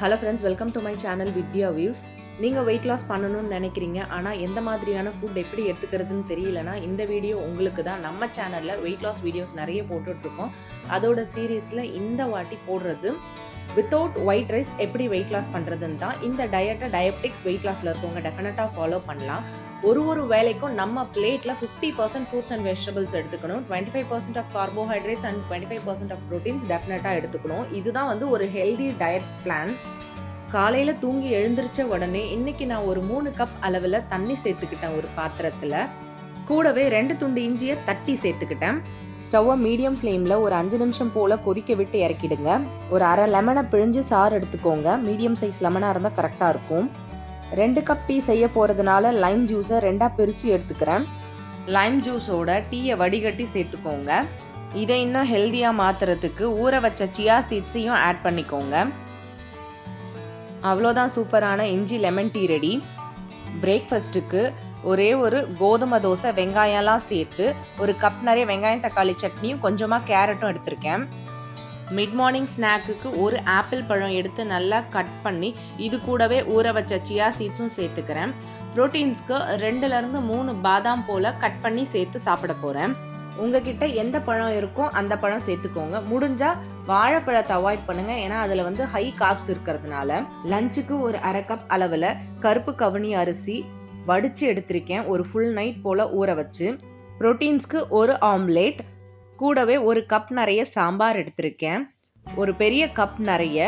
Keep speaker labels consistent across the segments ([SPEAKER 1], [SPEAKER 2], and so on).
[SPEAKER 1] Hello friends welcome to my channel Vidya views நீங்கள் weight loss பண்ணணும்னு நினைக்கிறீங்க ஆனால் எந்த மாதிரியான ஃபுட் எப்படி எடுத்துக்கிறதுன்னு தெரியலனா இந்த வீடியோ உங்களுக்கு தான் நம்ம சேனலில் வெயிட் லாஸ் வீடியோஸ் நிறைய போட்டுட்ருக்கோம். அதோட சீரீஸில் இந்த வாட்டி போடுறது வித்தவுட் ஒயிட் ரைஸ் எப்படி வெயிட் லாஸ் பண்ணுறதுன்னு தான். இந்த டயட்டை டயபெட்டிக்ஸ் வெயிட் லாஸில் இருக்கவங்க டெஃபினட்டாக ஃபாலோ பண்ணலாம். ஒரு ஒரு வேலைக்கும் நம்ம பிளேட்டில் fifty percent fruits and vegetables எடுத்துக்கணும். Twenty five percent of carbohydrates and twenty five percent of proteins டெஃபினட்டாக எடுத்துக்கணும். இதுதான் வந்து ஒரு ஹெல்தி டயட் பிளான் காலையில் தூங்கி எழுந்திரிச்ச உடனே இன்னைக்கு நான் ஒரு மூணு கப் அளவில் தண்ணி சேர்த்துக்கிட்டேன் ஒரு பாத்திரத்தில். கூடவே ரெண்டு துண்டு இஞ்சியை தட்டி சேர்த்துக்கிட்டேன். ஸ்டவ்வை மீடியம் ஃப்ளேமில் ஒரு அஞ்சு நிமிஷம் போல் கொதிக்க விட்டு இறக்கிடுங்க. ஒரு அரை லெமனை பிழிஞ்சு சாறு எடுத்துக்கோங்க. மீடியம் சைஸ் லெமனாக இருந்தால் கரெக்டாக இருக்கும். ரெண்டு கப் டீ செய்ய போகிறதுனால லைம் ஜூஸை ரெண்டாக பிரித்து எடுத்துக்கிறேன். லைம் ஜூஸோட டீயை வடிகட்டி சேர்த்துக்கோங்க. இதை இன்னும் ஹெல்த்தியாக மாற்றுறதுக்கு ஊற வச்ச சியா சீட்ஸையும் ஆட் பண்ணிக்கோங்க. அவ்வளோதான் சூப்பரான இஞ்சி லெமன் டீ ரெடி பிரேக்ஃபஸ்ட்டுக்கு ஒரே ஒரு கோதுமை தோசை வெங்காயம்லாம் சேர்த்து ஒரு கப் நிறைய வெங்காயம் தக்காளி சட்னியும் கொஞ்சமாக கேரட்டும் எடுத்திருக்கேன். மிட் மார்னிங் ஸ்நாக்குக்கு ஒரு ஆப்பிள் பழம் எடுத்து நல்லா கட் பண்ணி இது கூடவே ஊற வச்ச சியா சீட்ஸும் சேர்த்துக்கிறேன். ப்ரோட்டீன்ஸ்க்கு ரெண்டுலேருந்து மூணு பாதாம் போல் கட் பண்ணி சேர்த்து சாப்பிட போகிறேன் உங்ககிட்ட எந்த பழம் இருக்கோ அந்த பழம் சேர்த்துக்கோங்க. முடிஞ்சால் வாழைப்பழத்தை அவாய்ட் பண்ணுங்க. ஏன்னா அதில் வந்து ஹை காப்ஸ் இருக்கிறதுனால. லஞ்சுக்கு ஒரு அரை கப் அளவில் கருப்பு கவுனி அரிசி வடித்து எடுத்திருக்கேன். ஒரு ஃபுல் நைட் போல் ஊற வச்சு. ப்ரோட்டீன்ஸ்க்கு ஒரு ஆம்லேட் கூடவே ஒரு கப் நிறைய சாம்பார் எடுத்திருக்கேன். ஒரு பெரிய கப் நிறைய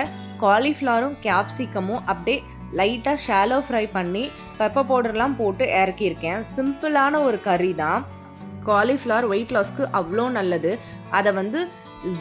[SPEAKER 1] காலிஃப்ளவரும் கேப்சிகமும் அப்படியே லைட்டாக ஷாலோ ஃப்ரை பண்ணி பெப்பர் பவுடர்லாம் போட்டு இறக்கியிருக்கேன். சிம்பிளான ஒரு கறி தான். காலிஃப்ளவர் வெயிட் லாஸ்க்கு அவ்வளோ நல்லது. அதை வந்து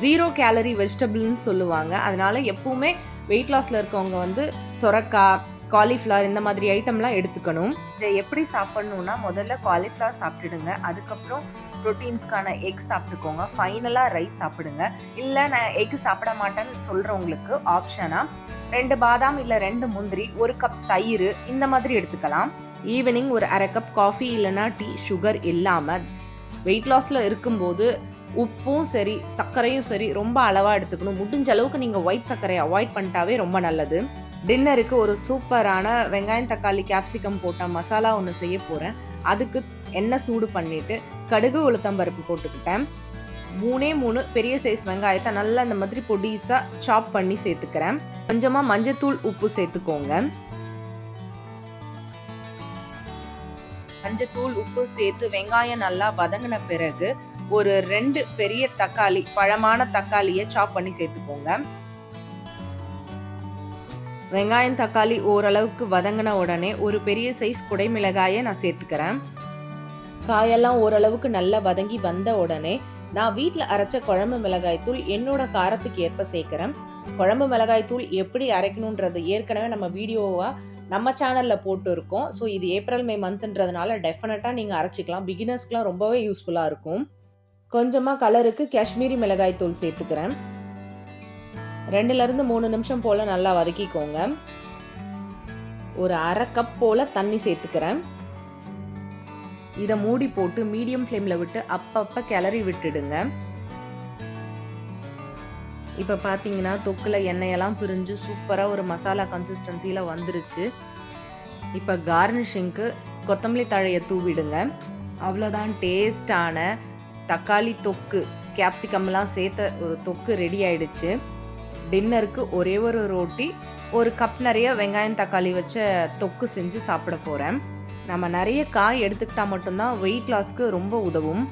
[SPEAKER 1] ஜீரோ கேலரி வெஜிடபிள்னு சொல்லுவாங்க. அதனால் எப்பவுமே வெயிட் லாஸில் இருக்கவங்க வந்து சொரக்காய் காலிஃப்ளவர் இந்த மாதிரி ஐட்டம்லாம் எடுத்துக்கணும். இதை எப்படி சாப்பிட்ணுன்னா முதல்ல காலிஃப்ளவர் சாப்பிட்டுடுங்க. அதுக்கப்புறம் ப்ரோட்டீன்ஸ்க்கான எக் சாப்பிட்டுக்கோங்க. ஃபைனலாக ரைஸ் சாப்பிடுங்க. இல்லை நான் எக் சாப்பிட மாட்டேன்னு சொல்கிறவங்களுக்கு ஆப்ஷனாக ரெண்டு பாதாம் இல்லை ரெண்டு முந்திரி ஒரு கப் தயிர் இந்த மாதிரி எடுத்துக்கலாம். ஈவினிங் ஒரு அரை கப் காஃபி இல்லைன்னா டீ சுகர் இல்லாமல் வெயிட் லாஸில் இருக்கும்போது உப்பும் சரி சர்க்கரையும் சரி ரொம்ப அளவாக எடுத்துக்கணும். முடிஞ்ச அளவுக்கு நீங்கள் ஒயிட் சர்க்கரையை அவாய்ட் பண்ணிட்டாவே ரொம்ப நல்லது. டின்னருக்கு ஒரு சூப்பரான வெங்காயம் தக்காளி கேப்சிகம் போட்ட மசாலா ஒன்று செய்ய போகிறேன் அதுக்கு எண்ணெய் சூடு பண்ணிவிட்டு கடுகு உளுத்தம்பருப்பு போட்டுக்கிட்டேன். மூணே மூணு பெரிய சைஸ் வெங்காயத்தை நல்லா இந்த மாதிரி பொடிசாக சாப் பண்ணி சேர்த்துக்கிறேன். கொஞ்சமாக மஞ்சத்தூள் உப்பு சேர்த்துக்கோங்க. மஞ்சத்தூள் உப்பு சேர்த்து வெங்காயம் நல்லா வதங்கின பிறகு ஒரு ரெண்டு பெரிய தக்காளி பழமான தக்காளியை சாப் பண்ணி சேர்த்துக்கோங்க. வெங்காயம் தக்காளி ஓரளவுக்கு வதங்கின உடனே ஒரு பெரிய சைஸ் குடைமிளகாயை நான் சேர்த்துக்கிறேன். காயெல்லாம் ஓரளவுக்கு நல்லா வதங்கி வந்த உடனே நான் வீட்டில் அரைச்ச குழம்பு மிளகாய் தூள் என்னோட காரத்துக்கு ஏற்ப சேர்க்குறேன். குழம்பு மிளகாய் தூள் எப்படி அரைக்கணுன்றது ஏற்கனவே நம்ம வீடியோவாக நம்ம சேனலில் போட்டு இருக்கோம் ஸோ இது ஏப்ரல் மே மந்த்ன்றதுனால டெஃபினட்டாக நீங்கள் அரைச்சிக்கலாம். பிகினர்ஸ்க்குலாம் ரொம்பவே யூஸ்ஃபுல்லாக இருக்கும். கொஞ்சமாக கலருக்கு காஷ்மீரி மிளகாய் தூள் சேர்த்துக்கிறேன். ரெண்டுலேருந்து மூணு நிமிஷம் போல் நல்லா வதக்கிக்கோங்க. ஒரு அரை கப் போல் தண்ணி சேர்த்துக்கிறேன். இதை மூடி போட்டு மீடியம் ஃப்ளேமில் விட்டு அப்பப்போ கிளறி விட்டுடுங்க. இப்போ பார்த்தீங்கன்னா தொக்கில் எண்ணெயெல்லாம் பிரிஞ்சு சூப்பராக ஒரு மசாலா கன்சிஸ்டன்சியில் வந்துருச்சு. இப்போ கார்னிஷிங்க்கு கொத்தமல்லி தழையை தூவிடுங்க. அவ்வளோதான் டேஸ்டான தக்காளி தொக்கு கேப்சிகம்லாம் சேர்த்த ஒரு தொக்கு ரெடி ஆயிடுச்சு. டின்னருக்கு ஒரே ஒரு ரோட்டி ஒரு கப் நிறைய வெங்காயம் தக்காளி வச்ச தொக்கு செஞ்சு சாப்பிட போகிறேன் நம்ம நிறைய காய் எடுத்துக்கிட்டால் மட்டும்தான் வெயிட் லாஸ்க்கு ரொம்ப உதவும்.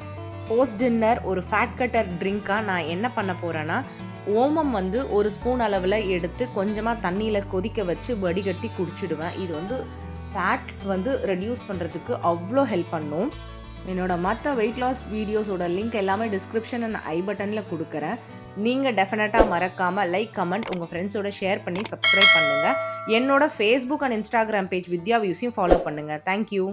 [SPEAKER 1] போஸ்ட் டின்னர் ஒரு ஃபேட் கட்டர் ட்ரிங்காக நான் என்ன பண்ண போகிறேன்னா ஓமம் வந்து ஒரு ஸ்பூன் அளவில் எடுத்து கொஞ்சமாக தண்ணியில் கொதிக்க வச்சு வடிகட்டி குடிச்சிடுவேன். இது வந்து ஃபேட் வந்து ரெடியூஸ் பண்ணுறதுக்கு அவ்வளோ ஹெல்ப் பண்ணும். என்னோடய மற்ற வெயிட் லாஸ் வீடியோஸோட லிங்க் எல்லாமே டிஸ்கிரிப்ஷன் அண்ட் ஐ பட்டனில் கொடுக்குறேன். நீங்கள் டெஃபினட்டாக மறக்காமல் லைக் கமெண்ட் உங்கள் ஃப்ரெண்ட்ஸோட ஷேர் பண்ணி சப்ஸ்கிரைப் பண்ணுங்கள் என்னோட Facebook and Instagram page Vidya வியூஸையும் follow பண்ணுங்கள் தேங்க்யூ